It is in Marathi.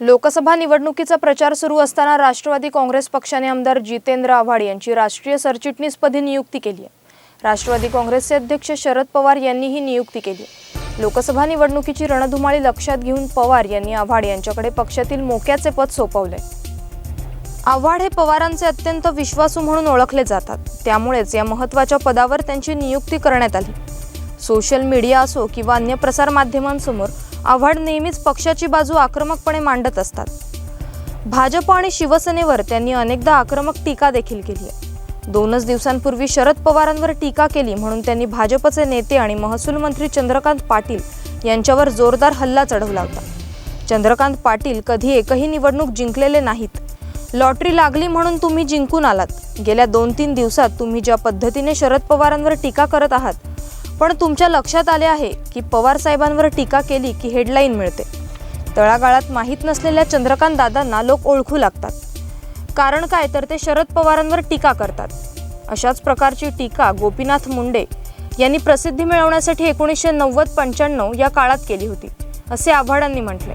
लोकसभा निवडणुकीचा प्रचार सुरू असताना राष्ट्रवादी काँग्रेस पक्षाने आमदार जितेंद्र आव्हाड यांची राष्ट्रीय सरचिटणीसपदी नियुक्ती केली आहे. राष्ट्रवादी काँग्रेसचे अध्यक्ष शरद पवार यांनी ही नियुक्ती केली लोकसभा निवडणुकीची रणधुमाळी लक्षात घेऊन पवार यांनी आव्हाड यांच्याकडे पक्षातील मोक्याचे पद सोपवले. आव्हाड हे पवारांचे अत्यंत विश्वासू म्हणून ओळखले जातात. त्यामुळेच या महत्त्वाच्या पदावर त्यांची नियुक्ती करण्यात आली. सोशल मीडिया असो किंवा अन्य प्रसार माध्यमांसमोर आव्हाड नेहमीच पक्षाची बाजू आक्रमकपणे मांडत असतात. भाजप आणि शिवसेनेवर त्यांनी अनेकदा आक्रमक टीका देखील केली आहे. दोनच दिवसांपूर्वी शरद पवारांवर टीका केली म्हणून त्यांनी भाजपचे नेते आणि महसूल मंत्री चंद्रकांत पाटील यांच्यावर जोरदार हल्ला चढवला होता. चंद्रकांत पाटील कधी एकही निवडणूक जिंकलेले नाहीत. लॉटरी लागली म्हणून तुम्ही जिंकून आलात. गेल्या दोन तीन दिवसात तुम्ही ज्या पद्धतीने शरद पवारांवर टीका करत आहात पण तुमच्या लक्षात आले आहे की पवार साहेबांवर टीका केली की हेडलाईन मिळते. तळागाळात माहीत नसलेल्या चंद्रकांत दादांना लोक ओळखू लागतात. कारण काय तर ते शरद पवारांवर टीका करतात. अशाच प्रकारची टीका गोपीनाथ मुंडे यांनी प्रसिद्धी मिळवण्यासाठी एकोणीसशे नव्वद पंच्याण्णव या काळात केली होती असे आव्हाडांनी म्हटले